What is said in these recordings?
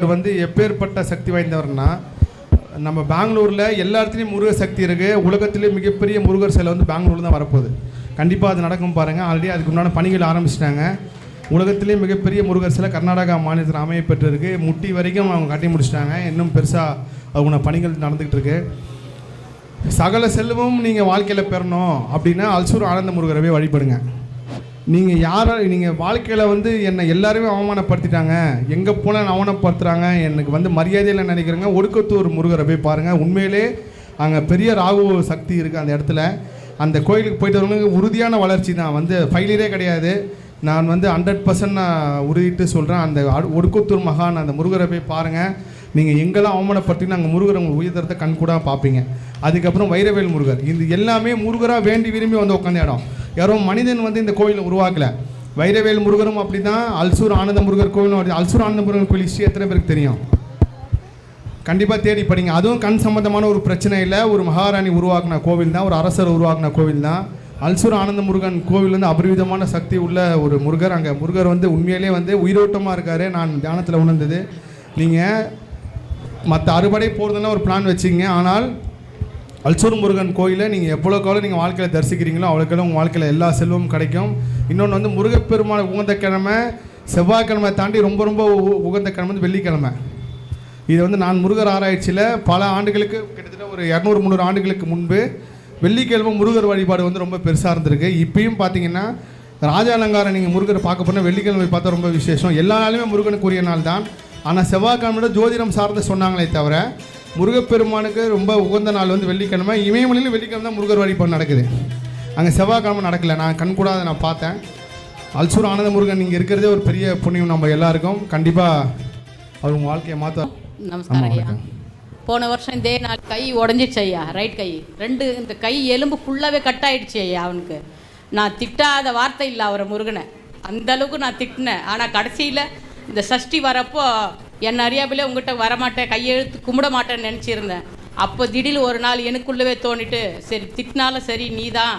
அவர் வந்து எப்பேற்பட்ட சக்தி வாய்ந்தவர்னா நம்ம பெங்களூரில் எல்லா இடத்துலையும் முருகர் சக்தி இருக்குது உலகத்திலே மிகப்பெரிய முருகர் சிலை வந்து பெங்களூரில் தான் வரப்போகுது. கண்டிப்பாக அது நடக்கும் பாருங்கள் ஆல்ரெடி அதுக்கு உண்டான பணிகள் ஆரம்பிச்சிட்டாங்க. உலகத்திலே மிகப்பெரிய முருகர் சிலை கர்நாடகா மாநிலத்தில் அமைய பெற்றிருக்கு. முட்டி வரைக்கும் அவங்க கட்டி முடிச்சிட்டாங்க. இன்னும் பெருசாக அவங்க பணிகள் நடந்துக்கிட்டு இருக்கு. சகல செல்வமும் நீங்கள் வாழ்க்கையில் பெறணும். அப்படின்னா அல்சூர் ஆனந்த முருகரவே வழிபடுங்க. நீங்கள் யாரை நீங்கள் வாழ்க்கையில் வந்து என்னை எல்லாருமே அவமானப்படுத்திட்டாங்க. எங்கே போனால் அவமானப்படுத்துகிறாங்க எனக்கு வந்து மரியாதையில் நினைக்கிறேங்க ஒடுக்கத்தூர் முருகரை போய் பாருங்கள் உண்மையிலே அங்கே பெரிய ராகு சக்தி இருக்குது அந்த இடத்துல. அந்த கோயிலுக்கு போயிட்டு வரவங்களுக்கு உறுதியான வளர்ச்சி தான். வந்து ஃபைலியரே கிடையாது. நான் வந்து ஹண்ட்ரட் பர்சன்ட் நான் உறுதிட்டு சொல்கிறேன் அந்த ஒடுக்கத்தூர் மகான் அந்த முருகரை போய் பாருங்கள் நீங்கள் எங்கெல்லாம் அவமானப்படுத்தினா அங்கே முருகர் உங்கள் உயர்தரத்தை கண்கூடாக பார்ப்பீங்க. அதுக்கப்புறம் வைரவேல் முருகர். இது எல்லாமே முருகராக வேண்டி விரும்பி வந்து உட்காந்த இடம். யாரோ மனிதன் வந்து இந்த கோயிலை உருவாக்கல. வைரவேல் முருகரும் அப்படி தான் அல்சூர் ஆனந்த முருகர் கோயிலும் அப்படி அல்சூர் ஆனந்த முருகர் கோயில் ஹிஸ்ட்ரி எத்தனை பேருக்கு தெரியும்? கண்டிப்பாக தேடி படிங்க. அதுவும் கண் சம்பந்தமான ஒரு பிரச்சனை இல்லை. ஒரு மகாராணி உருவாக்கின கோவில் தான் ஒரு அரசர் உருவாக்கின கோவில் தான். அல்சூர் ஆனந்த முருகன் கோவில் வந்து அபரிவிதமான சக்தி உள்ள ஒரு முருகர். அங்கே முருகர் வந்து உண்மையிலே வந்து உயிரோட்டமாக இருக்கார். நான் தியானத்தில் உணர்ந்தது. நீங்கள் மற்ற அறுபடை போகிறதுனா ஒரு பிளான் வச்சுங்க ஆனால் அல்சூர் முருகன் கோயிலை நீங்கள் எவ்வளோக்கு எவ்வளோ நீங்கள் வாழ்க்கையில் தரிசிக்கிறீங்களோ அவ்வளோக்கெல்லாம் உங்கள் வாழ்க்கையில் எல்லா செல்வமும் கிடைக்கும். இன்னொன்று வந்து முருகப்பெருமான உகந்த கிழமை செவ்வாய்க்கிழமை தாண்டி ரொம்ப ரொம்ப உ- உகந்த கிழமை வந்து வெள்ளிக்கிழமை. இது வந்து நான் முருகர் ஆராய்ச்சியில் பல ஆண்டுகளுக்கு கிட்டத்தட்ட ஒரு இரநூறு முந்நூறு ஆண்டுகளுக்கு முன்பு வெள்ளிக்கிழமை முருகர் வழிபாடு வந்து ரொம்ப பெருசாக இருந்திருக்கு. இப்பயும் பார்த்தீங்கன்னா ராஜ அலங்காரம் நீங்கள் முருகரை பார்க்க போனால் வெள்ளிக்கிழமை பார்த்தா ரொம்ப விசேஷம். எல்லா நாளுமே முருகனுக்குரிய நாள் தான். ஆனால் செவ்வாய்க்கிழமை ஜோதிடம் சார்ந்து சொன்னாங்களே தவிர முருகப்பெருமானுக்கு ரொம்ப உகந்த நாள் வந்து வெள்ளிக்கிழமை. இமயமலையில் வெள்ளிக்கிழமை தான் முருகர் வழிபாடு நடக்குது. அங்கே செவ்வாய்க்கிழமை நடக்கல. நான் கண்கூடாத நான் பார்த்தேன். அல்சூர் ஆனந்த முருகன் இங்கே இருக்கிறதே ஒரு பெரிய புண்ணியம் நம்ம எல்லாருக்கும். கண்டிப்பாக அவர் உங்கள் வாழ்க்கையை மாற்ற நமஸ்காரம் ஐயா. போன வருஷம் இதே நாள் கை உடஞ்சிடுச்சு ஐயா. ரைட் கை. ரெண்டு இந்த கை எலும்பு ஃபுல்லாகவே கட் ஆயிடுச்சு ஐயா அவனுக்கு. நான் திட்டாத வார்த்தை இல்லை அவரை முருகனை. அந்த அளவுக்கு நான் திட்டினேன். ஆனால் கடைசியில் இந்த சஷ்டி வரப்போ என் அறியாமலே உங்ககிட்ட வரமாட்டேன் கையெழுத்து கும்பிட மாட்டேன்னு நினச்சிருந்தேன். அப்போ திடீர்னு ஒரு நாள் எனக்குள்ளவே தோணிட்டு சரி திட்டினாலும் சரி நீ தான்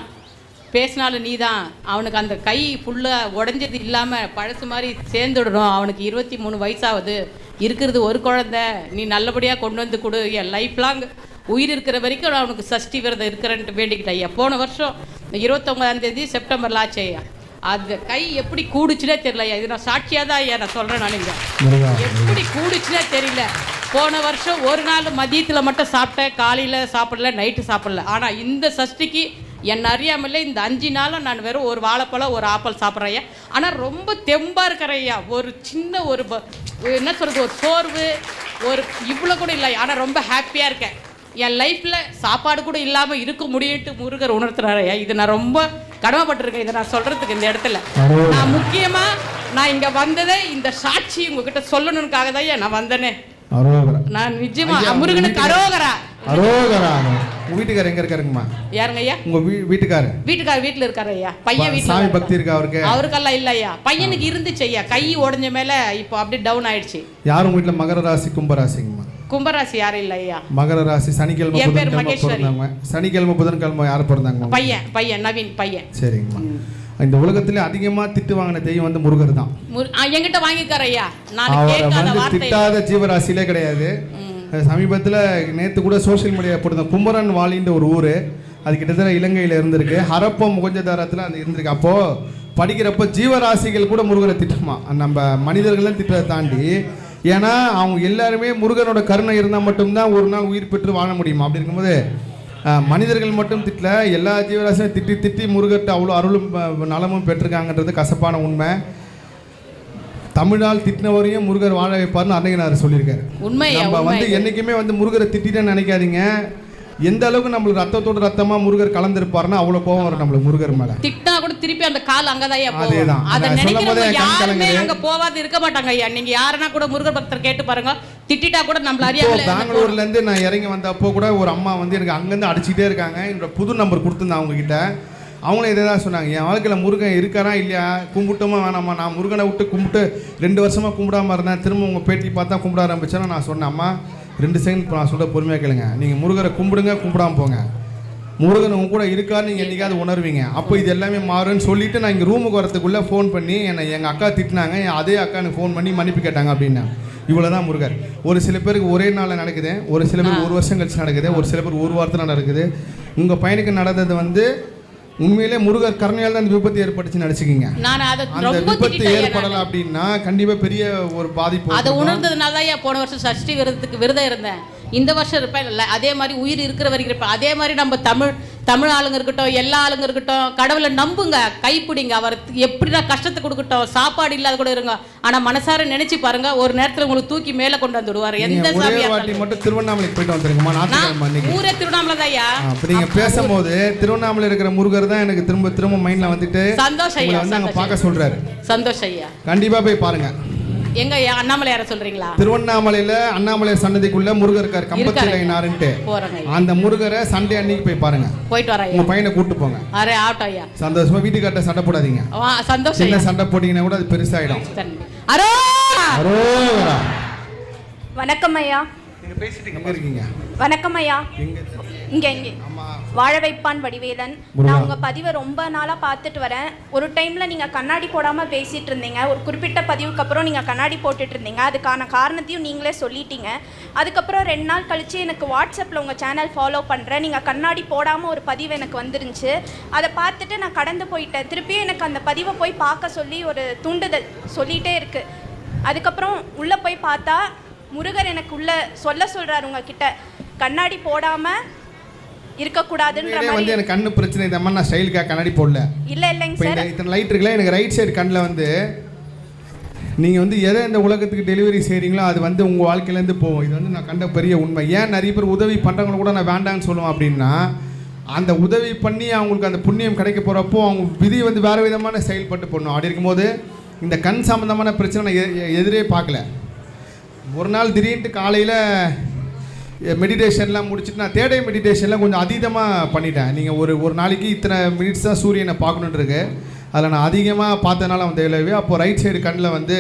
பேசினாலும் நீ தான் அவனுக்கு அந்த கை ஃபுல்லாக உடஞ்சது இல்லாமல் பழசு மாதிரி சேர்ந்துடணும். அவனுக்கு இருபத்தி மூணு வயசாகுது இருக்கிறது ஒரு குழந்த. நீ நல்லபடியாக கொண்டு வந்து கொடு. என் லைஃப் லாங் உயிர் இருக்கிற வரைக்கும் நான் அவனுக்கு சஷ்டி விரதம் இருக்கிறேன்ட்டு வேண்டிக்கிட்டேன். ஐயா போன வருஷம் இருபத்தொம்பதாம் தேதி செப்டம்பரில் ஆச்சு ஐயா. அந்த கை எப்படி கூடுச்சுனே தெரியல ஐயா. இது நான் சாட்சியாக தான் ஐயா நான் சொல்கிறேன் நான் இங்க. எப்படி கூடுச்சுனே தெரியல. போன வருஷம் ஒரு நாள் மதியத்தில் மட்டும் சாப்பிட்டேன். காலையில் சாப்பிடல நைட்டு சாப்பிடல. ஆனால் இந்த சஷ்டிக்கு என் அறியாமலே இந்த அஞ்சு நாளும் நான் வெறும் ஒரு வாழைப்பழம் ஒரு ஆப்பிள் சாப்பிட்றேன் ஐயா. ஆனால் ரொம்ப தெம்பாக இருக்கிறேன் ஐயா. ஒரு சின்ன ஒரு என்ன சொல்கிறது ஒரு சோர்வு ஒரு இவ்வளோ கூட இல்லை. ஆனால் ரொம்ப ஹாப்பியாக இருக்கேன். என் லைஃப்பில் சாப்பாடு கூட இல்லாமல் இருக்க முடியும்ட்டு முருகர் உணர்த்துறாரு ஐயா. இது நான் ரொம்ப கடமைப்பட்டிருக்கேன். இதை நான் சொல்கிறதுக்கு இந்த இடத்துல. நான் முக்கியமாக நான் இங்கே வந்ததே இந்த சாட்சி உங்ககிட்ட சொல்லணும்னுக்காக தான் நான் வந்தேனே. நான் நிஜமா முருகனுக்கு உங்க அரோகரா. அரோகரா. வீட்டுக்காரர் எங்கே இருக்காருங்கம்மா? யாருங்க ஐயா? உங்கள் வீ வீட்டுக்காரர். வீட்டுக்கார வீட்டில் இருக்காரு ஐயா. பையன் வீட்டில் சாமி பக்தி இருக்கா அவருக்கு? அவருக்கெல்லாம் இல்லை ஐயா. பையனுக்கு இருந்துச்சு ஐயா. கை உடஞ்ச மேலே இப்போ அப்படியே டவுன் ஆயிடுச்சு. யார் உங்கள் வீட்டில் மகர ராசி கும்பராசிங்கம்மா கும்பராசி யாரும் இல்லை ஐயா. மகர ராசி சனிக்கிழமை என் பேர் புதன்கிழமை மகேஸ்வரி. பிறந்தவங்க. சனிக்கிழமை புதன்கிழமை யார் பிறந்தாங்க? பையன் பையன் நவீன் பையன். சரிங்கம்மா இந்த உலகத்திலே அதிகமாக திட்டு வாங்கின தெய்வம் வந்து முருகர் தான். முரு- ஆ, என்கிட்ட வாங்கிக்கார ஐயா. நான் அவரை கேட்காத வந்து வார்த்தை இல்லை. திட்டாத ஜீவராசியிலே கிடையாது. சமீபத்தில் நேற்று கூட சோஷியல் மீடியா போட்டிருந்தோம் குமரன் வாலின்ற ஒரு ஊர் அது கிட்டத்தட்ட இலங்கையில் இருந்திருக்கு. ஹரப்ப முகஞ்சதாரத்தில் அது இருந்திருக்கு. அப்போது படிக்கிறப்போ ஜீவராசிகள் கூட முருகரை திட்டுமா. நம்ம மனிதர்கள்லாம் திட்டத்தை தாண்டி ஏன்னா அவங்க எல்லாருமே முருகனோட கருணை இருந்தால் மட்டும்தான் ஒரு நாள் உயிர் பெற்று வாழ முடியுமா. அப்படி இருக்கும்போது மனிதர்கள் மட்டும் திட்டல எல்லா ஜீவராசியும் திட்டி திட்டி முருகர்கிட்ட அவ்வளோ அருளும் நலமும் பெற்றிருக்காங்கன்றது கசப்பான உண்மை. தமிழால் திட்டினவரையும் முருகர் வாழ வைப்பார்னு அன்னையனார் சொல்லியிருக்காரு. உண்மை ஐயா, நம்ம வந்து இது. என்னைக்குமே வந்து முருகரை திட்டிட்டேன்னு நினைக்காதீங்க. எந்த அளவுக்கு நம்மளுக்கு ரத்தத்தோட ரத்தமா முருகர் கலந்திருப்பாருன்னா அவ்வளவு கோபம் வரும் நம்மளுக்கு முருகர் மேல. திட்டினா கூட திருப்பி அந்த கால் அங்கதான் அதேதான். அதை நினைக்கிறவங்க யாருமே. அங்க போவாது இருக்க மாட்டாங்க ஐயா. நீங்க யாருன்னா கூட முருகர் பக்தர் கேட்டு பாருங்க. திட்டிட்டா கூட நம்மள வந்து பெங்களூர்ல இருந்து நான் இறங்கி வந்தப்போ கூட ஒரு அம்மா வந்து எனக்கு அங்கேருந்து அடிச்சுட்டே இருக்காங்க. என்னோட புது நம்பர் கொடுத்துருந்தேன் அவங்க கிட்ட அவங்களும் இதே தான் சொன்னாங்க. என் வாழ்க்கையில் முருகன் இருக்காரா இல்லையா? கும்பிட்டுமா வேணாமா? நான் முருகனை விட்டு கும்பிட்டு ரெண்டு வருஷமா கும்பிடாம இருந்தேன். திரும்ப உங்கள் பேட்டி பார்த்தா கும்பிட ஆரம்பிச்சேன்னா நான் சொன்னேன். அம்மா ரெண்டு செகண்ட் நான் சொல்ல பொறுமையாக கேளுங்க. நீங்கள் முருகரை கும்பிடுங்க கும்பிடாம போங்க. முருகன் உங்க கூட இருக்கான்னு நீங்கள் என்னைக்காவது உணர்வீங்க. அப்போ இது எல்லாமே மாறுன்னு சொல்லிட்டு நான் இங்கே ரூமுக்கு வரதுக்குள்ளே ஃபோன் பண்ணி என்னை எங்கள் அக்கா திட்டினாங்க. அதே அக்கா எனக்கு ஃபோன் பண்ணி மன்னிப்பு கேட்டாங்க அப்படின்னா. இவ்வளோ தான் முருகர். ஒரு சில பேருக்கு ஒரே நாளில் நடக்குது. ஒரு சில பேர் ஒரு வருஷம் கழிச்சு நடக்குது. ஒரு சில பேர் ஒரு வாரத்தில் நடக்குது. உங்கள் பையனுக்கு நடந்தது வந்து உண்மையிலே முருகர் கருணையால் தான் இந்த விபத்து ஏற்பட்டுச்சு நினச்சிக்கிங்க நான் அதை அந்த விபத்து ஏற்படலை. அப்படின்னா கண்டிப்பாக பெரிய ஒரு பாதிப்பு அதை. உணர்ந்ததுனால தான் போன வருஷம் சஷ்டி விரதத்துக்கு விரதம் இருந்தேன் இந்த வருஷம் இருப்பேன் இல்லை அதே மாதிரி உயிர் இருக்கிற வரைக்கும் இருப்பேன் அதே மாதிரி நம்ம தமிழ் தமிழ் ஆளுங்க இருக்கட்டும் எல்லா ஆளுங்க இருக்கட்டும் கடவுளை நம்புங்க கைப்பிடிங்க. அவர் எப்படிடா கஷ்டத்தை கொடுக்கட்டும் சாப்பாடு இல்லாத கூட இருங்க. ஆனா மனசார நினைச்சு பாருங்க ஒரு நேரத்துல உங்களுக்கு தூக்கி மேல கொண்டு வந்து விடுவாரு எந்த நீங்க இருந்தாலும். மட்டும் திருவண்ணாமலைக்கு போயிட்டு வந்துருங்கம்மா ஊரே திருவண்ணாமலை ஐயா நீங்கள் பேசும்போது திருவண்ணாமலை இருக்கிற முருகர் தான் எனக்கு திரும்ப திரும்ப மைண்டில் வந்துட்டு சந்தோஷம் ஐயா வந்து அங்கே. பார்க்க சொல்றாரு. சந்தோஷம் ஐயா. கண்டிப்பாக போய் பாருங்க. எங்க ஐயா அண்ணாமலை யார சொல்றீங்களா? திருவண்ணாமலையில் அண்ணாமலை சன்னதிக்குள்ள முருகர் இருக்கார். கம்பத்திலைனாருன்ட்டு. போறேங்க. ஐயா அந்த முருகரை சண்டே அன்னைக்கு போய் பாருங்க. போயிட்டு வரேன் ஐயா. உங்க பையனை கூட்டு போங்க. அரே ஆகட்டும் ஐயா. சந்தோஷமா வீட்டுக்கார்ட்ட சண்டை போடாதீங்க. வா, சந்தோஷம் சின்ன ஐயா. சண்டை போட்டீங்கன்னா கூட அது பெருசாயிடும். அரோ! அரோகரா. வணக்கம் ஐயா. எங்க இருக்கீங்க? வணக்கம் ஐயா. எங்க இங்க இங்க. வாழ வைப்பான் வடிவேலன். நான் உங்க பதிவை ரொம்ப நாளா பார்த்துட்டு வரேன். ஒரு டைம்ல நீங்க கண்ணாடி போடாம பேசிட்டு இருந்தீங்க. ஒரு குறிப்பிட்ட பதிவுக்கு அப்புறம் நீங்க கண்ணாடி போட்டுட்டு இருந்தீங்க. அதுக்கான காரணத்தையும் நீங்களே சொல்லிட்டீங்க. அதுக்கப்புறம் ரெண்டு நாள் கழிச்சு எனக்கு வாட்ஸ்அப்ல உங்க சேனல் ஃபாலோ பண்றேன். நீங்க கண்ணாடி போடாம ஒரு பதிவு எனக்கு வந்துருந்துச்சு. அதை பார்த்துட்டு நான் கடந்து போயிட்டேன். திருப்பியும் எனக்கு அந்த பதிவை போய் பார்க்க சொல்லி ஒரு தூண்டுதல் சொல்லிட்டே இருக்கு. அதுக்கப்புறம் உள்ள போய் பார்த்தா முருகர் எனக்கு உள்ள சொல்ல சொல்றாரு உங்ககிட்ட. கண்ணாடி போடாம இருக்கக்கூடாதுன்ற உண்மையிலே வந்து மாதிரி எனக்கு கண்ணு பிரச்சனை இந்த மாதிரி நான் ஸ்டைலுக்காக கண்ணாடி போடல. இல்ல இல்லைங்க சார். இத்தனை லைட் இருக்குல்ல எனக்கு ரைட் சைடு கண்ணில் வந்து நீங்கள் வந்து எதை இந்த உலகத்துக்கு டெலிவரி செய்கிறீங்களோ அது வந்து உங்கள் வாழ்க்கையிலேருந்து போகும். இது வந்து நான் கண்ட பெரிய உண்மை. ஏன் நிறைய பேர் உதவி பண்ணுறவங்க கூட நான் வேண்டாம்னு சொல்லுவேன் அப்படின்னா அந்த உதவி பண்ணி அவங்களுக்கு அந்த புண்ணியம் கிடைக்க போகிறப்போ அவங்க விதி வந்து வேறு விதமான செயல்பட்டு பண்ணும் அப்படி இருக்கும்போது இந்த கண் சம்மந்தமான பிரச்சனை நான் எதிரே பார்க்கல. ஒரு நாள் திடீர்னு காலையில் மெடிடேஷன்லாம் முடிச்சுட்டு நான் தேடை மெடிடேஷன்லாம் கொஞ்சம் அதீதமாக பண்ணிட்டேன். நீங்கள் ஒரு ஒரு நாளைக்கு இத்தனை மினிட்ஸ் தான் சூரியனை பார்க்கணுன்றிருக்கு அதில் நான் அதிகமாக பார்த்தனால வந்து விளைவு அப்போது ரைட் சைடு கண்ணில் வந்து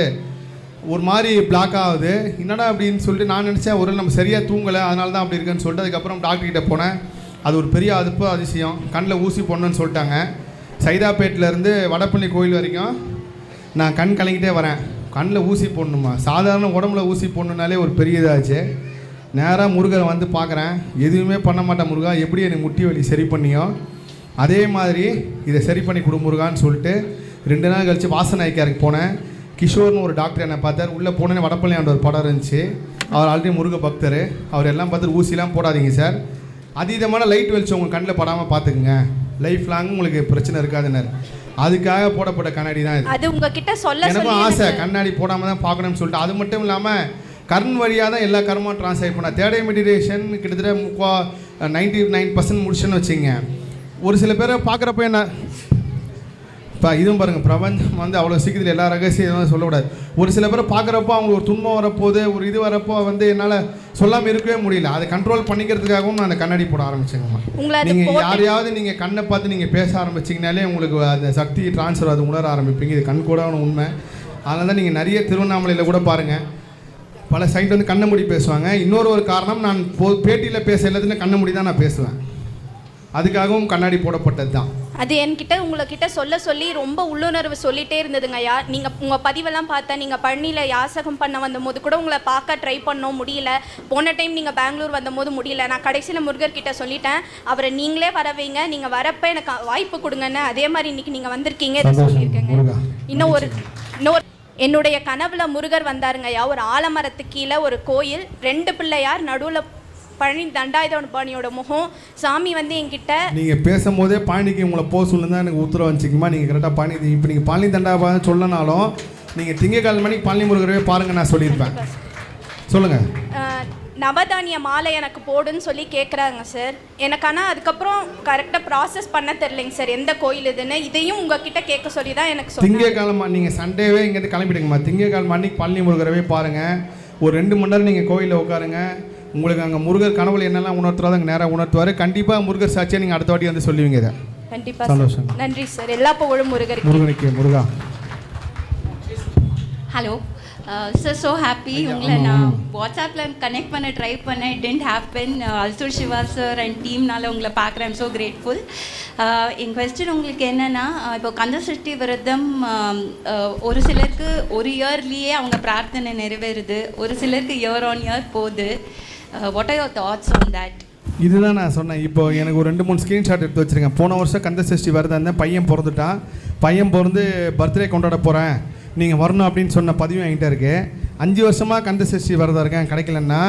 ஒரு மாதிரி பிளாக் ஆகுது. என்னடா அப்படின்னு சொல்லிட்டு நான் நினச்சேன் ஒரு நம்ம சரியாக தூங்கலை அதனால தான் அப்படி இருக்குன்னு சொல்லிட்டு அதுக்கப்புறம் டாக்டர்கிட்ட போனேன். அது ஒரு பெரிய அதுப்பு அதிசயம். கண்ணில் ஊசி போடணுன்னு சொல்லிட்டாங்க. சைதாப்பேட்டிலேருந்து வடப்பள்ளி கோயில் வரைக்கும் நான் கண் கலங்கிட்டே வரேன். கண்ணில் ஊசி போடணுமா? சாதாரண உடம்புல ஊசி போடணுன்னாலே ஒரு பெரிய இதாச்சு. நேராக முருகரை வந்து பார்க்குறேன். எதுவுமே பண்ண மாட்டேன் முருகா. எப்படி எனக்கு முட்டி வலி சரி பண்ணியோ? அதே மாதிரி இதை சரி பண்ணி கொடு முருகான்னு சொல்லிட்டு ரெண்டு நாள் கழித்து வாசநாய்க்காருக்கு போனேன். கிஷோர்னு ஒரு டாக்டர் என்னை பார்த்தார். உள்ளே போனேன்னு வடப்பள்ளியாண்ட ஒரு படம் இருந்துச்சு. அவர் ஆல்ரெடி முருக பக்தர். அவர் எல்லாம் பார்த்துட்டு ஊசிலாம் போடாதீங்க சார் அதீதமான லைட் வெளிச்சம் உங்கள் கண்ணில் படாமல் பார்த்துக்குங்க. லைஃப் லாங் உங்களுக்கு பிரச்சனை இருக்காதுன்னாரு. அதுக்காக போடப்பட்ட கண்ணாடி தான் இது. அது உங்ககிட்ட சொல்ல எனக்கும் ஆசை. கண்ணாடி போடாமல் தான் பார்க்கணும்னு சொல்லிட்டு. அது மட்டும் இல்லாமல் கண் வழியாக தான் எல்லா கர்மம் ட்ரான்ஸ்லேட் பண்ண. தேடை மெடிடேஷன் கிட்டத்தட்ட முக்கா நைன்டி நைன் பர்சன்ட் முடிச்சுன்னு வச்சுங்க ஒரு சில பேரை பார்க்குறப்ப என்ன இப்போ இதுவும் பாருங்கள் பிரபஞ்சம் வந்து அவ்வளோ சீக்கிரத்தில் எல்லா ரகசியம் சொல்லக்கூடாது. ஒரு சில பேரை பார்க்குறப்போ அவங்களுக்கு ஒரு துன்பம் வரப்போகுது ஒரு இது வரப்போ வந்து என்னால் சொல்லாமல் இருக்கவே முடியல. அதை கண்ட்ரோல் பண்ணிக்கிறதுக்காகவும் நான் அந்த கண்ணாடி போட ஆரம்பிச்சேங்கம்மா. நீங்கள் யாரையாவது நீங்கள் கண்ணை பார்த்து நீங்கள் பேச ஆரம்பிச்சிங்கனாலே உங்களுக்கு அந்த சக்தி ட்ரான்ஸ்ஃபர் அது உணர ஆரம்பிப்பீங்க. இது கண் கூடான உண்மை. அதனால தான் நீங்கள் நிறைய திருவண்ணாமலையில் கூட பாருங்கள் பல சைட் வந்து கண்ணை மூடி பேசுவாங்க. இன்னொரு ஒரு காரணம் நான் போ பேட்டியில் பேச எல்லாத்துலையும் கண்ணை மூடி தான் நான் பேசுவேன். அதுக்காகவும் கண்ணாடி போடப்பட்டது தான் அது என்கிட்ட உங்ககிட்ட சொல்ல சொல்லி ரொம்ப உள்ளுணர்வு சொல்லிட்டே இருந்ததுங்க ஐயா நீங்கள் உங்கள் பதிவெல்லாம் பார்த்தேன் நீங்கள் பழனியில் யாசகம் பண்ண வந்தபோது கூட உங்களை பார்க்க ட்ரை பண்ணோம் முடியல. போன டைம் நீங்கள் பெங்களூர் வந்தபோது முடியல. நான் கடைசியில் முருகர்கிட்ட சொல்லிட்டேன். அவரை நீங்களே வர வைங்க. நீங்கள் வரப்ப எனக்கு வாய்ப்பு கொடுங்கன்னு. அதே மாதிரி இன்னைக்கு நீங்கள் வந்திருக்கீங்க இதை சொல்லியிருக்கேங்க. இன்னும் ஒரு இன்னொரு என்னுடைய கனவுல முருகர் வந்தாருங்க ஐயா. ஒரு ஆலமரத்துக்கு கீழே ஒரு கோயில் ரெண்டு பிள்ளையார் நடுவில் பழனி தண்டாயுதபாணியோட முகம். சாமி வந்து என்கிட்ட நீங்கள் பேசும்போதே பழனிக்கு உங்களை போக சொல்லுங்க தான் எனக்கு உத்தரவு வந்துச்சிங்கம்மா நீங்கள் கரெக்டாக பழனி இப்போ நீங்கள் பழனி தண்டா சொல்லனாலும் நீங்கள் திங்கக்கால் மணிக்கு பழனி முருகரவே பாருங்கள் நான் சொல்லியிருப்பேன். சொல்லுங்கள் அஹ், நவதானிய மாலை எனக்கு போடுன்னு சொல்லி கேட்குறாங்க சார் எனக்கு ஆனால் அதுக்கப்புறம் கரெக்டாக ப்ராசஸ் பண்ண தெரிலைங்க சார் எந்த கோயில் இதுன்னு இதையும் உங்ககிட்ட கேட்க சொல்லி தான் எனக்கு சொன்னாங்க திங்கக்கிழமை நீங்கள் சண்டேவே இங்கேருந்து கிளம்பிடுங்கம்மா. திங்கக்கிழமை அன்னைக்கு பழனி முருகரவே பாருங்கள் ஒரு ரெண்டு மணி நேரம் நீங்கள் கோயிலில் உட்காருங்க. உங்களுக்கு அங்கே முருகர் கனவுல என்னெல்லாம் உணர்த்துறதோ அங்கே நேராக உணர்த்துவார். கண்டிப்பாக முருகர் சாட்சியை நீங்கள் அடுத்த வாட்டி வந்து சொல்லுவீங்க இதை. கண்டிப்பாக சந்தோஷம். நன்றி சார் எல்லா புகழும் முருகருக்கு. முருகனுக்கு முருகா. ஹலோ சார் ஸோ ஹாப்பி உங்களை நான் வாட்ஸ்அப்பில் கனெக்ட் பண்ண ட்ரை பண்ணேன். It didn't happen Ulsoor Shiva sir and டீம்னால உங்களை பார்க்குறேன். ஸோ கிரேட்ஃபுல் என் கொஸ்டின் உங்களுக்கு என்னென்னா இப்போ கந்த சஷ்டி விரதம் ஆம், uh, ஒரு சிலருக்கு ஒரு இயர்லேயே அவங்க பிரார்த்தனை நிறைவேறுது. ஒரு சிலருக்கு இயர் ஆன் இயர் போகுது. What are your thoughts on that இதுதான் நான் சொன்னேன். இப்போ எனக்கு ஒரு ரெண்டு மூணு ஸ்க்ரீன்ஷாட் எடுத்து வச்சிருக்கேன் போன வருஷம் கந்த சஷ்டி வருதா இருந்தேன். பையன் பிறந்துட்டான். பையன் பிறந்து பர்த்டே கொண்டாட போகிறேன் நீங்கள் வரணும் அப்படின்னு சொன்ன பதிவும் என்கிட்ட இருக்கு. அஞ்சு வருஷமாக கந்த சஷ்டி விரதம் இருக்கேன் கிடைக்கலன்னா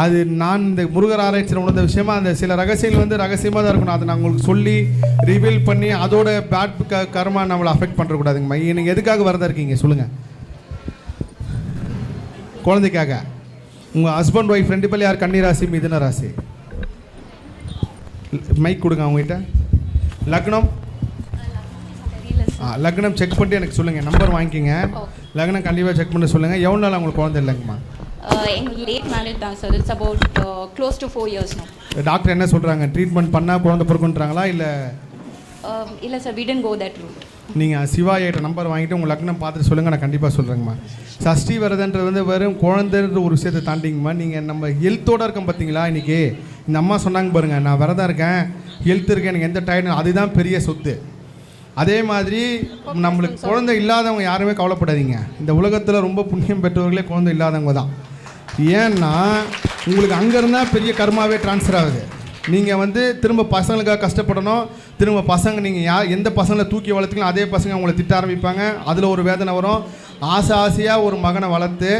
அது நான் இந்த முருகர் ஆராய்ச்சியில் உணர்ந்த விஷயமா அந்த சில ரகசியங்கள் வந்து ரகசியமாக தான் இருக்கணும். அதை நான் உங்களுக்கு சொல்லி ரிவீல் பண்ணி அதோட பேட் க கர்மா நம்மளை அஃபெக்ட் பண்ணுறக்கூடாதுங்கம்மா நீங்கள் எதுக்காக விரதம் இருக்கீங்க? சொல்லுங்கள் குழந்தைக்காக. உங்கள் ஹஸ்பண்ட் ஒய்ஃப் ரெண்டு பேர் யார் கன்னி ராசி மிதுன ராசி? மைக் கொடுங்க அவங்ககிட்ட. லக்னம் லக்னம் செக் பண்ணிட்டு எனக்கு சொல்லுங்கள் நம்பர் வாங்கிக்கிங்க. லக்னம் கண்டிப்பாக செக் பண்ணி சொல்லுங்கள் எவ்வளோ நாள் உங்களுக்கு குழந்தை இல்லைங்கம்மா? எங்களுக்கு லேட் மேரேஜ் தான் sir it's about close to four years doctor என்ன சொல்கிறாங்க ட்ரீட்மெண்ட் பண்ணால் குழந்தை பிறக்குன்றாங்களா? இல்லை இல்லை sir we didn't go that route நீங்கள் சிவாயிட்ட நம்பர் வாங்கிட்டு உங்கள் லக்னம் பார்த்துட்டு சொல்லுங்கள் நான் கண்டிப்பாக சொல்கிறேங்கம்மா சஷ்டி விரதன்றது வந்து வெறும் குழந்தைன்ற ஒரு விஷயத்தை தாண்டிங்கம்மா. நீங்கள் நம்ம ஹெல்த்தோடு இருக்கோம் பார்த்தீங்களா இன்றைக்கி இந்த அம்மா சொன்னாங்க பாருங்கள் நான் விரதம் இருக்கேன் ஹெல்த் இருக்கேன் எனக்கு எந்த டயர்டும் அதுதான் பெரிய சொத்து. அதே மாதிரி நம்மளுக்கு குழந்தை இல்லாதவங்க யாருமே கவலைப்படாதீங்க. இந்த உலகத்தில் ரொம்ப புண்ணியம் பெற்றவர்களே குழந்தை இல்லாதவங்க தான். ஏன்னா உங்களுக்கு அங்கே இருந்தால் பெரிய கர்மாவே ட்ரான்ஸ்ஃபர் ஆகுது. நீங்கள் வந்து திரும்ப பசங்களுக்காக கஷ்டப்படணும். திரும்ப பசங்க நீங்கள் யா எந்த பசங்களை தூக்கி வளர்த்துக்கலாம் அதே பசங்க அவங்கள திட்ட ஆரம்பிப்பாங்க. அதில் ஒரு வேதனை வரும். ஆசை ஆசையாக ஒரு மகனை வளர்த்து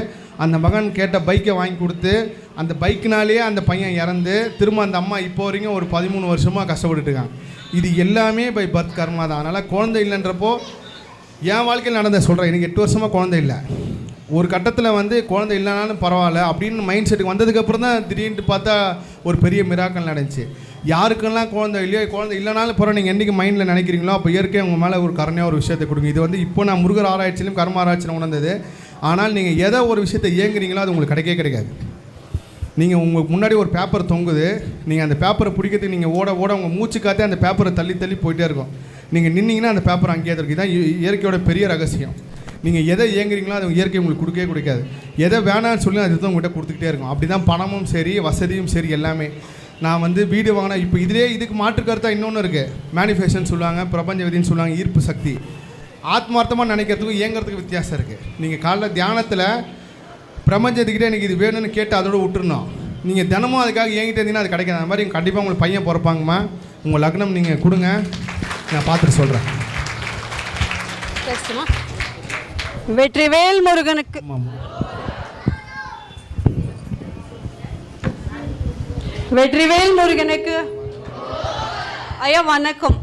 அந்த மகன் கேட்ட பைக்கை வாங்கி கொடுத்து அந்த பைக்கினாலேயே அந்த பையன் இறந்து திரும்ப அந்த அம்மா இப்போ வரைக்கும் ஒரு பதிமூணு வருஷமாக கஷ்டப்பட்டுருக்காங்க இது எல்லாமே பை பர்த் கர்மா தான். அதனால் குழந்தை இல்லைன்றப்போ என் வாழ்க்கையில் நடந்த சொல்கிறேன் எனக்கு எட்டு வருஷமாக குழந்தை இல்லை. ஒரு கட்டத்தில் வந்து குழந்தை இல்லைனாலும் பரவாயில்ல அப்படின்னு மைண்ட் செட்டுக்கு வந்ததுக்கப்புறம் தான் திடீர்னு பார்த்தா ஒரு பெரிய மிராக்கள் நடந்துச்சு. யாருக்கெல்லாம் குழந்தை இல்லையோ குழந்தை இல்லைனாலும் பரவாயில்ல. நீங்கள் என்றைக்கு மைண்டில் நினைக்கிறீங்களோ அப்போ இயற்கை உங்கள் மேலே ஒரு கருணையாக ஒரு விஷயத்தை கொடுங்க. இது வந்து இப்போ நான் முருகர் ஆராய்ச்சியிலும் கர்ம ஆராய்ச்சியிலும் உணர்ந்தது. ஆனால் நீங்கள் எதை ஒரு விஷயத்தை ஏங்குறீங்களோ அது உங்களுக்கு கிடைக்கவே கிடைக்காது. நீங்கள் உங்களுக்கு முன்னாடி ஒரு பேப்பர் தொங்குது நீங்கள் அந்த பேப்பரை பிடிக்கிறதுக்கு நீங்கள் ஓட ஓட உங்கள் மூச்சு காத்தே அந்த பேப்பரை தள்ளி தள்ளி போயிட்டே இருக்கும். நீங்கள் நின்னீங்கன்னா அந்த பேப்பர் அங்கேயே தான் இதுதான் இயற்கையோட பெரிய ரகசியம். நீங்கள் எதை ஏங்குறீங்களோ அது இயற்கை உங்களுக்கு கொடுக்கவே கொடுக்காது. எதை வேணாம்னு சொல்லி அது தான் உங்கள்கிட்ட கொடுத்துக்கிட்டே இருக்கும். அப்படி தான் பணமும் சரி வசதியும் சரி எல்லாமே. நான் வந்து வீடு வாங்கினா இப்போ இதிலே இதுக்கு மாற்று கருத்தாக இன்னொன்று இருக்குது மேனிஃபெஸ்டன் சொல்லுவாங்க பிரபஞ்ச விதின்னு சொல்லுவாங்க ஈர்ப்பு சக்தி. ஆத்மார்த்தமாக நினைக்கிறதுக்கும் இயங்குறதுக்கு வித்தியாசம் இருக்குது நீங்கள் காலைல தியானத்தில் பிரபஞ்சத்துக்கிட்டே எனக்கு இது வேணும்னு கேட்டு அதோட விட்டுருணும் நீங்கள் தினமும் அதுக்காக ஏங்கிட்டே இருந்தீங்கன்னா அது கிடைக்காது. அந்த மாதிரி கண்டிப்பாக உங்களுக்கு பையன் பிறப்பாங்கம்மா. உங்கள் லக்னம் நீங்கள் கொடுங்க. நான் பார்த்துட்டு சொல்கிறேன் வெற்றிவேல் முருகனுக்கு. வெற்றிவேல் முருகனுக்கு. ஐயா வணக்கம்.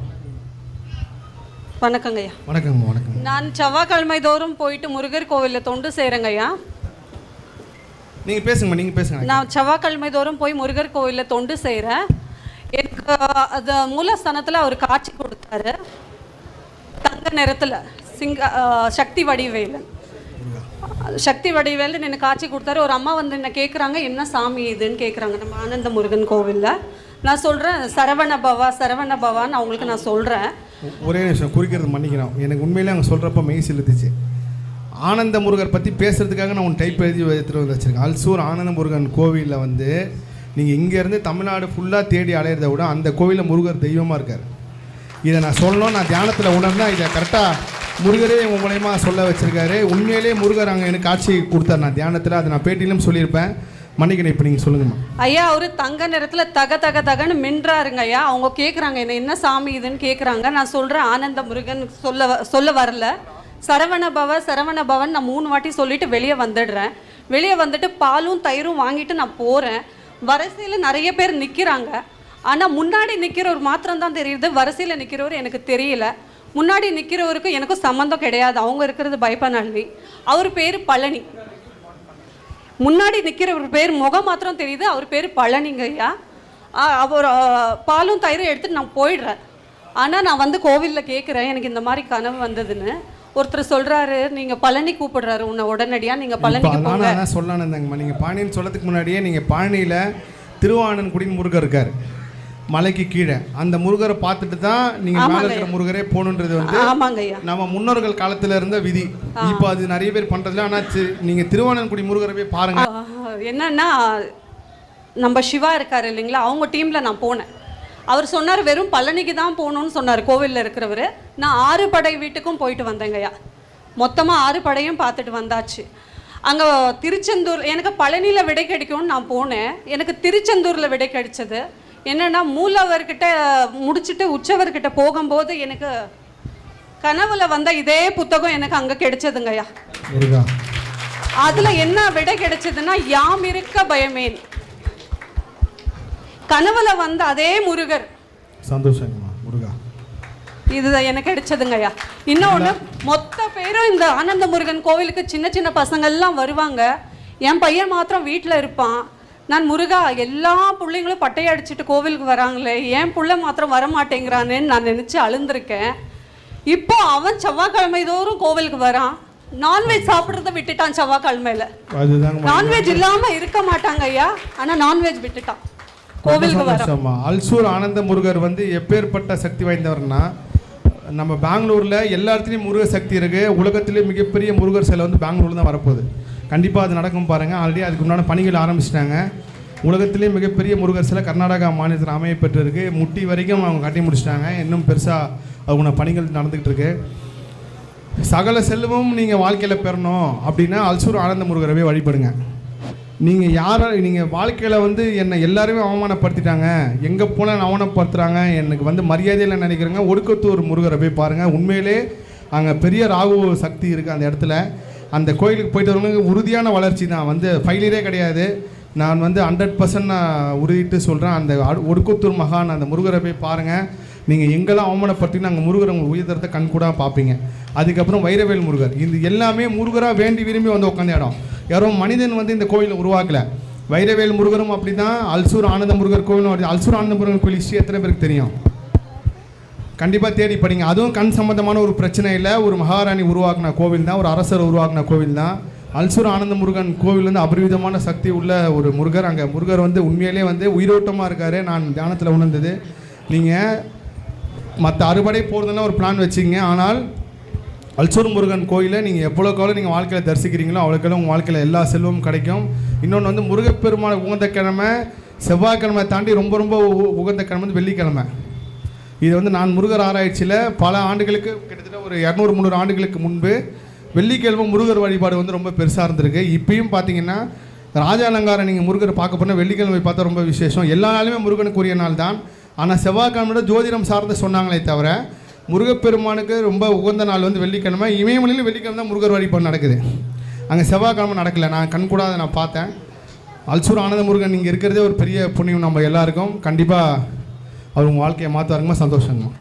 வணக்கங்க ஐயா வணக்கங்கம்மா வணக்கம். நான் செவ்வாய்க்கிழமை தோறும் போயிட்டு முருகர் கோவிலில் தொண்டு செய்கிறேங்க ஐயா நீங்கள் பேசுங்கம்மா நீங்கள் பேசுங்க. நான் செவ்வாய்க்கிழமை தோறும் போய் முருகர் கோவிலில் தொண்டு செய்கிறேன் எனக்கு அது மூலஸ்தானத்தில் அவர் காட்சி கொடுத்தாரு. தங்க நிறத்தில் சிங்க சக்தி வடிவேலன். சக்தி வடிவேலன் எனக்கு காட்சி கொடுத்தாரு. ஒரு அம்மா வந்து என்ன கேட்குறாங்க என்ன சாமி இதுன்னு கேட்குறாங்க நம்ம ஆனந்த முருகன் கோவிலில். நான் சொல்கிறேன் சரவண பவா சரவண பவான்னு அவங்களுக்கு நான் சொல்கிறேன் ஒரே நிமிஷம் குறிக்கிறது மன்னிக்கணும். எனக்கு உண்மையிலே அவங்க சொல்கிறப்ப மெய் செலுத்துச்சு ஆனந்த முருகர் பற்றி பேசுகிறதுக்காக நான் உன் டைப் எழுதி எடுத்துகிட்டு வந்து வச்சுருக்கேன். அல்சூர் ஆனந்த முருகன் கோவிலில் வந்து நீங்கள் இங்கேருந்து தமிழ்நாடு ஃபுல்லாக தேடி அலையிறத விட அந்த கோவிலில் முருகர் தெய்வமாக இருக்கார். இதை நான் சொல்லணும் நான் தியானத்தில் உணர்ந்தேன். இதை கரெக்டாக முருகரே உங்கள் மூலயமா சொல்ல வச்சுருக்காரு. உண்மையிலேயே முருகர் அங்கே எனக்கு காட்சி கொடுத்தார். நான் தியானத்தில் அதை நான் பேட்டியிலும் சொல்லியிருப்பேன். மன்னிக்கணும் இப்போ நீங்கள் சொல்லுங்கம்மா. ஐயா அவர் தங்க நேரத்தில் தக தக தகன்னு மின்றாருங்க ஐயா. அவங்க கேட்குறாங்க என்ன என்ன சாமி இதுன்னு கேட்குறாங்க நான் சொல்கிறேன் ஆனந்த முருகன் சொல்ல வ- சொல்ல வரல. சரவண பவ சரவண பவன் நான் மூணு வாட்டி சொல்லிட்டு வெளியே வந்துடுறேன். வெளியே வந்துட்டு பாலும் தயிரும் வாங்கிட்டு நான் போகிறேன் வரிசையில் நிறைய பேர் நிற்கிறாங்க ஆனால் முன்னாடி நிற்கிறவர் மாத்திரம்தான் தெரியுது. வரிசையில் நிற்கிறவர் எனக்கு தெரியல. முன்னாடி நிற்கிறவருக்கும் எனக்கும் சம்மந்தம் கிடையாது. அவங்க இருக்கிறது பயப்பநல்வி அவர் பேர் பழனி. முன்னாடி நிற்கிறவர் பேர் முகம் மாத்திரம் தெரியுது. அவர் பேர் பழனிங்க ஐயா அவர் பாலும் தயிரும் எடுத்துட்டு நான் போயிடுறேன். ஆனால் நான் வந்து கோவிலில் கேட்குறேன் எனக்கு இந்த மாதிரி கனவு வந்ததுன்னு. ஒருத்தர் சொல்கிறாரு நீங்கள் பழனி கூப்பிடுறாரு உன்னை உடனடியாக நீங்கள் இப்போ பழனிக்கு அதான் போங்க. நான் சொல்லணும் இருந்தாங்கம்மா. நீங்கள் பழனின்னு சொல்லதுக்கு முன்னாடியே நீங்கள் பழனியில் திருவானன்குடின்னு முருகர் இருக்கார். மலைக்கு கீழே. அந்த முருகரை பார்த்துட்டு தான் நீங்கள் மேலே. இருக்கிற முருகரே போகணுன்றது வந்து ஆமாங்க ஐயா. நம்ம முன்னோர்கள் காலத்துல இருந்த விதி. இப்போ அது நிறைய பேர் பண்றதுல ஆனா தி- நீங்க திருவானன்குடி முருகரை போய் பாருங்க. என்னன்னா நம்ம சிவா இருக்காரு இல்லைங்களா? அவங்க டீம்ல நான் போனேன். அவர் சொன்னார் வெறும் பழனிக்கு தான் போகணும்னு சொன்னார் கோவிலில் இருக்கிறவர். நான் ஆறு படை வீட்டுக்கும் போயிட்டு வந்தேங்கய்யா மொத்தமாக ஆறு படையும் பார்த்துட்டு வந்தாச்சு. அங்கே திருச்செந்தூர் எனக்கு பழனியில் விடை கிடைக்கும்னு நான் போனேன். எனக்கு திருச்செந்தூரில் விடை கிடைச்சது. என்னன்னா மூலவர்கிட்ட முடிச்சுட்டு உற்சவர்கிட்ட போகும்போது எனக்கு கனவுல வந்த இதே புத்தகம் எனக்கு அங்கே கிடைச்சதுங்கய்யா அதுல என்ன விடை கிடைச்சதுன்னா யாம் இருக்க பயமேன். கனவுல வந்த அதே முருகர். சந்தோஷங்கம்மா முருகா. இது எனக்கு கிடைச்சதுங்கய்யா இன்னொன்று மொத்த பேரும் இந்த ஆனந்த முருகன் கோவிலுக்கு சின்ன சின்ன பசங்கள்லாம் வருவாங்க. என் பையன் மாத்திரம் வீட்டில் இருப்பான். நான் முருகா எல்லா பிள்ளைங்களும் பட்டையை அடிச்சுட்டு கோவிலுக்கு வராங்களே என் புள்ள மாத்திரம் வர மாட்டேங்கிறானேன்னு நான் நினச்சி அழுந்திருக்கேன். இப்போ அவன் செவ்வாய்க்கிழமை தோறும் கோவிலுக்கு வரான். நான்வெஜ் சாப்பிட்றத விட்டுட்டான் செவ்வாய்க்கிழமையில. நான்வெஜ் இல்லாம இருக்க மாட்டாங்க ஐயா. ஆனா நான்வெஜ் விட்டுட்டான். கோவிலுக்கு வர சந்தோஷமா அல்சூர் ஆனந்த முருகர் வந்து எப்பேற்பட்ட சக்தி வாய்ந்தவர்னா நம்ம பெங்களூர்ல எல்லா இடத்துலையும் முருகர் சக்தி இருக்கு. உலகத்திலே மிகப்பெரிய முருகர் சிலை வந்து பெங்களூர்ல தான் வரப்போகுது. கண்டிப்பா அது நடக்கும் பாருங்க. ஆல்ரெடி அதுக்கு உண்டான பணிகள் ஆரம்பிச்சிட்டாங்க. உலகத்திலே மிகப்பெரிய முருகர் சிலை கர்நாடகா மாநிலத்தில் அமைய பெற்றிருக்கு. முட்டி வரைக்கும் அவங்க கட்டி முடிச்சிட்டாங்க. இன்னும் பெருசா அதுக்குள்ள பணிகள் நடந்துகிட்டு இருக்கு. சகல செல்வமும் நீங்கள் வாழ்க்கையில் பெறணும் அப்படின்னா அல்சூர் ஆனந்த முருகரவே வழிபடுங்க. நீங்கள் யாரை நீங்கள் வாழ்க்கையில் வந்து என்னை எல்லாருமே அவமானப்படுத்திட்டாங்க. எங்கே போனால் அவமானப்படுத்துகிறாங்க எனக்கு வந்து மரியாதையில் நினைக்கிறேங்க. ஒடுக்கத்தூர் முருகரை போய் பாருங்கள் உண்மையிலே அங்கே பெரிய ராகு சக்தி இருக்குது அந்த இடத்துல. அந்த கோயிலுக்கு போயிட்டு வரவங்களுக்கு உறுதியான வளர்ச்சி தான். வந்து ஃபைலியரே கிடையாது. நான் வந்து ஹண்ட்ரட் பர்சன்ட் நான் உறுதிட்டு சொல்கிறேன் அந்த ஒடுக்கத்தூர் மகான் அந்த முருகரை போய் பாருங்கள் நீங்கள் எங்கெல்லாம் அவமானப்படுத்தினா அங்கே முருகர் உங்கள் உயர்த்தரத்தை கண்கூடாக பார்ப்பீங்க. அதுக்கப்புறம் வைரவேல் முருகர். இது எல்லாமே முருகராக வேண்டி விரும்பி வந்து உட்காந்த இடம். யாரோ மனிதன் வந்து இந்த கோயிலை உருவாக்கல. வைரவேல் முருகரும் அப்படி தான் அல்சூர் ஆனந்த முருகர் கோவிலும் அப்படி அல்சூர் ஆனந்த முருகன் கோயில் ஹிஸ்ட்ரி எத்தனை பேருக்கு தெரியும்? கண்டிப்பாக தேடி படிங்க. அதுவும் கண் சம்பந்தமான ஒரு பிரச்சனை இல்லை. ஒரு மகாராணி உருவாக்கின கோவில் தான் ஒரு அரசர் உருவாக்கின கோவில் தான். அல்சூர் ஆனந்த முருகன் கோவில் வந்து அபரிவிதமான சக்தி உள்ள ஒரு முருகர். அங்கே முருகர் வந்து உண்மையிலே வந்து உயிரோட்டமாக இருக்காரு. நான் தியானத்தில் உணர்ந்தது. நீங்கள் மற்ற அறுபடை போகிறதுனா ஒரு பிளான் வச்சுங்க ஆனால் அல்சூர் முருகன் கோயிலை நீங்கள் எவ்வளோக்கு எவ்வளோ நீங்கள் வாழ்க்கையில் தரிசிக்கிறீங்களோ அவ்வளோக்கெல்லாம் உங்கள் வாழ்க்கையில் எல்லா செல்வமும் கிடைக்கும். இன்னொன்று வந்து முருகப்பெருமான உகந்த கிழமை செவ்வாய்க்கிழமை தாண்டி ரொம்ப ரொம்ப உ- உகந்த கிழமை வந்து வெள்ளிக்கிழமை. இது வந்து நான் முருகர் ஆராய்ச்சியில் பல ஆண்டுகளுக்கு கிட்டத்தட்ட ஒரு இரநூறு முந்நூறு ஆண்டுகளுக்கு முன்பு வெள்ளிக்கிழமை முருகர் வழிபாடு வந்து ரொம்ப பெருசாக இருந்திருக்கு. இப்பயும் பார்த்தீங்கன்னா ராஜ அலங்காரம் நீங்கள் முருகர் பார்க்க போனால் வெள்ளிக்கிழமை பார்த்தா ரொம்ப விசேஷம். எல்லா நாளுமே முருகனுக்குரிய நாள் தான். ஆனால் செவ்வாய்க்கிழமை ஜோதிடம் சார்ந்து சொன்னாங்களே தவிர முருகப்பெருமானுக்கு ரொம்ப உகந்த நாள் வந்து வெள்ளிக்கிழமை. இமயமலையில் வெள்ளிக்கிழமை தான் முருகர் வழிபாடு நடக்குது. அங்கே செவ்வாய்க்கிழமை நடக்கல. நான் கண் கூடாத நான் பார்த்தேன். அல்சூர் ஆனந்த முருகன் இங்கே இருக்கிறதே ஒரு பெரிய புண்ணியம் நம்ம எல்லாருக்கும். கண்டிப்பாக அவர் உங்கள் வாழ்க்கையை மாற்றாருங்கம்மா சந்தோஷங்கம்மா